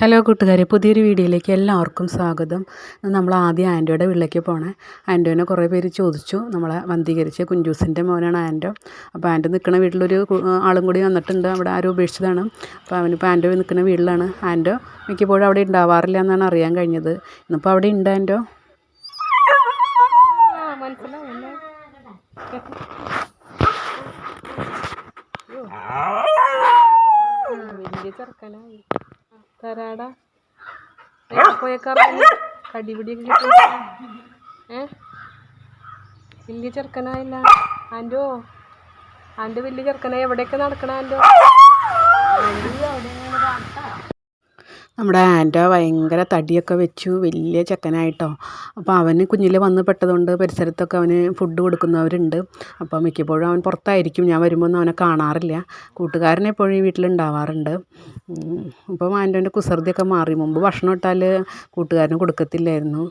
Hello കൂട്ടുകാരെ പുതിയൊരു വീഡിയോയിലേക്ക് എല്ലാവർക്കും സ്വാഗതം. നമ്മൾ ആദ്യം ആന്റോയുടെ വീട്ടിലേക്ക് പോണേ. ആന്റോനെ കുറേ പേര് ചോദിച്ചു നമ്മളെ വന്ധീകരിച്ച് കുഞ്ചൂസിന്റെ മോനാണ് ആന്റോ അപ്പോൾ ആന്റോ നിൽക്കുന്ന വീട്ടിലൊരു ആളും കൂടി വന്നിട്ടുണ്ട് അവിടെ ആരും ഉപേക്ഷിച്ചതാണ്. അപ്പോൾ അവനിപ്പോൾ ആന്റോ നിൽക്കുന്ന വീട്ടിലാണ്. ആന്റോ മിക്കപ്പോഴും അവിടെ ഉണ്ടാവാറില്ല എന്നാണ് അറിയാൻ കഴിഞ്ഞത്. ഇന്നിപ്പോൾ അവിടെ ഉണ്ട് ആന്റോ ചെറുക്കനായി. തരാടാ. പോയേക്കാറ കടിപിടിയൊക്കെ കിട്ടി. ഏ? വലിയ ചെറുക്കനായില്ല. ആന്റോ ആന്റെ വലിയ ചെറുക്കനായി എവിടെയൊക്കെ നടക്കണ ആന്റോ നമ്മുടെ ആന്റ ഭയങ്കര തടിയൊക്കെ വെച്ചു. വലിയ ചെക്കനായിട്ടോ. അപ്പോൾ അവന് കുഞ്ഞിലെ വന്ന് പെട്ടതുകൊണ്ട് പരിസരത്തൊക്കെ അവന് ഫുഡ് കൊടുക്കുന്നവരുണ്ട്. അപ്പോൾ മിക്കപ്പോഴും അവൻ പുറത്തായിരിക്കും. ഞാൻ വരുമ്പോൾ അവനെ കാണാറില്ല. കൂട്ടുകാരൻ എപ്പോഴും ഈ വീട്ടിലുണ്ടാവാറുണ്ട്. ഉം. ആന്റോന്റെ കുസൃതിയൊക്കെ മാറി. മുമ്പ് ഭക്ഷണം ഇട്ടാൽ കൂട്ടുകാരന് കൊടുക്കത്തില്ലായിരുന്നു.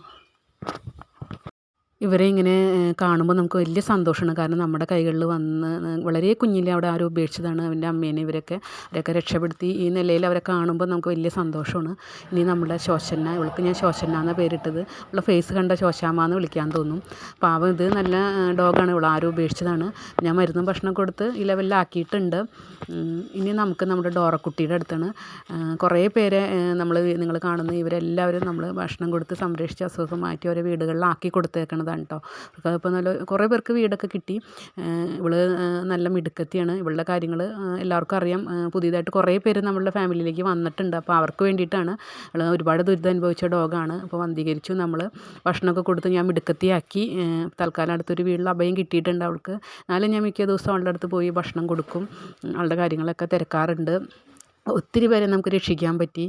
ഇവരെ ഇങ്ങനെ കാണുമ്പോൾ നമുക്ക് വലിയ സന്തോഷമാണ്. കാരണം നമ്മുടെ കൈകളിൽ വന്ന് വളരെ കുഞ്ഞിലെ അവിടെ ആരും ഉപേക്ഷിച്ചതാണ് അവന്റെ അമ്മേനെ ഇവരൊക്കെ. അവരൊക്കെ രക്ഷപ്പെടുത്തി ഈ നിലയിൽ അവരെ കാണുമ്പോൾ നമുക്ക് വലിയ സന്തോഷമാണ്. ഇനി നമ്മുടെ ശോശന്ന ഇവൾക്ക് ഞാൻ ശോശന്ന എന്ന പേരിട്ടത്. ഇവളുടെ ഫേസ് കണ്ട ശോശാമ്മ എന്ന് വിളിക്കാൻ തോന്നും. പാവം ഇത് നല്ല ഡോഗാണ് ഇവൾ ആരും ഉപേക്ഷിച്ചതാണ്. ഞാൻ മരുന്നും ഭക്ഷണം കൊടുത്ത് ഈ ലെവലിലാക്കിയിട്ടുണ്ട് ഇനി നമുക്ക് നമ്മുടെ ഡോറക്കുട്ടിയുടെ അടുത്താണ്. കുറേ പേരെ നമ്മൾ നിങ്ങൾ കാണുന്ന ഇവരെല്ലാവരും നമ്മൾ ഭക്ഷണം കൊടുത്ത് സംരക്ഷിച്ച് അസുഖം മാറ്റി ഓരോ വീടുകളിലാക്കി കൊടുത്തേക്കണതാണ്. കേട്ടോ ഇപ്പോൾ നല്ല കുറേ പേർക്ക് വീടൊക്കെ കിട്ടി. ഇവൾ നല്ല മിടുക്കത്തിയാണ്. ഇവളുടെ കാര്യങ്ങൾ എല്ലാവർക്കും അറിയാം. പുതിയതായിട്ട് കുറേ പേര് നമ്മളുടെ ഫാമിലിയിലേക്ക് വന്നിട്ടുണ്ട്. അപ്പോൾ അവർക്ക് വേണ്ടിയിട്ടാണ് ഇവൾ ഒരുപാട് ദുരിതം അനുഭവിച്ച ഡോഗാണ്. അപ്പോൾ വന്ധീകരിച്ചു നമ്മൾ ഭക്ഷണമൊക്കെ കൊടുത്ത് ഞാൻ മിടുക്കത്തിയാക്കി. തൽക്കാലം അടുത്തൊരു വീട്ടിൽ അഭയം കിട്ടിയിട്ടുണ്ട് അവൾക്ക്. എന്നാലും ഞാൻ മിക്ക ദിവസം അവളുടെ അടുത്ത് പോയി ഭക്ഷണം കൊടുക്കും. അവളുടെ കാര്യങ്ങളൊക്കെ തിരക്കാറുണ്ട്. ഒത്തിരി പേരെ നമുക്ക് രക്ഷിക്കാൻ പറ്റി.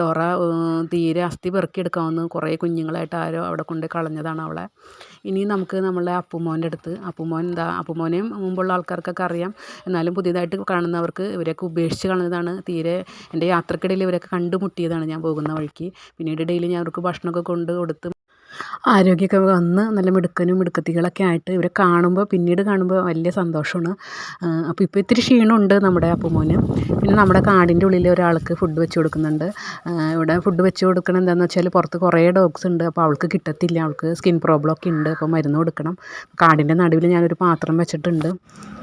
ഡോറ തീരെ അസ്ഥി പെറുക്കിയെടുക്കാവുന്ന കുറേ കുഞ്ഞുങ്ങളായിട്ട് ആരോ അവിടെ കൊണ്ട് കളഞ്ഞതാണ് അവളെ. ഇനി നമുക്ക് നമ്മളെ അപ്പുമോന്റെ അടുത്ത് അപ്പുമോൻ എന്താ അപ്പുമോനെയും മുമ്പുള്ള ആൾക്കാർക്കൊക്കെ അറിയാം. എന്നാലും പുതിയതായിട്ട് കാണുന്നവർക്ക് ഇവരെയൊക്കെ ഉപേക്ഷിച്ച് കളഞ്ഞതാണ്. തീരെ എന്റെ യാത്രക്കിടയിൽ ഇവരൊക്കെ കണ്ടുമുട്ടിയതാണ് ഞാൻ പോകുന്ന വഴിക്ക്. പിന്നീട് ഡെയിലി ഞാൻ അവർക്ക് ഭക്ഷണമൊക്കെ കൊണ്ട് കൊടുത്ത് ആരോഗ്യമൊക്കെ വന്ന് നല്ല മിടുക്കനും മിടുക്കത്തികളൊക്കെ ആയിട്ട് ഇവരെ കാണുമ്പോൾ പിന്നീട് കാണുമ്പോൾ വലിയ സന്തോഷമാണ്. അപ്പോൾ ഇപ്പോൾ ഇത്തിരി ക്ഷീണമുണ്ട് നമ്മുടെ അപ്പുമോന്. പിന്നെ നമ്മുടെ കാടിന്റെ ഉള്ളിൽ ഒരാൾക്ക് ഫുഡ് വെച്ച് കൊടുക്കുന്നുണ്ട്. ഇവിടെ ഫുഡ് വെച്ച് കൊടുക്കണം എന്താണെന്ന് വെച്ചാൽ പുറത്ത് കുറേ ഡോഗ്സ് ഉണ്ട്. അപ്പോൾ അവൾക്ക് കിട്ടത്തില്ല. അവൾക്ക് സ്കിൻ പ്രോബ്ലം ഒക്കെ ഉണ്ട്. അപ്പോൾ മരുന്ന് കൊടുക്കണം. കാടിന്റെ നടുവിൽ ഞാനൊരു പാത്രം വെച്ചിട്ടുണ്ട്.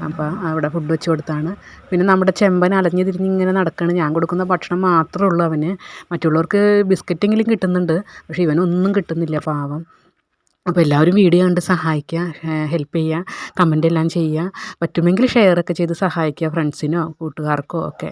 അപ്പോൾ അവിടെ ഫുഡ് വെച്ച് കൊടുത്താണ്. പിന്നെ നമ്മുടെ ചെമ്പൻ അലഞ്ഞു തിരിഞ്ഞ് ഇങ്ങനെ നടക്കുകയാണ് ഞാൻ കൊടുക്കുന്ന ഭക്ഷണം മാത്രമേ ഉള്ളൂ അവന്. മറ്റുള്ളവർക്ക് ബിസ്ക്കറ്റെങ്കിലും കിട്ടുന്നുണ്ട്. പക്ഷേ ഇവനൊന്നും കിട്ടുന്നില്ല. പാവം. അപ്പോൾ എല്ലാവരും വീഡിയോ കണ്ട് സഹായിക്കുക ഹെൽപ്പ് ചെയ്യുക കമന്റ് എല്ലാം ചെയ്യുക. പറ്റുമെങ്കിൽ ഷെയറൊക്കെ ചെയ്ത് സഹായിക്കുക ഫ്രണ്ട്സിനോ കൂട്ടുകാർക്കോ ഒക്കെ.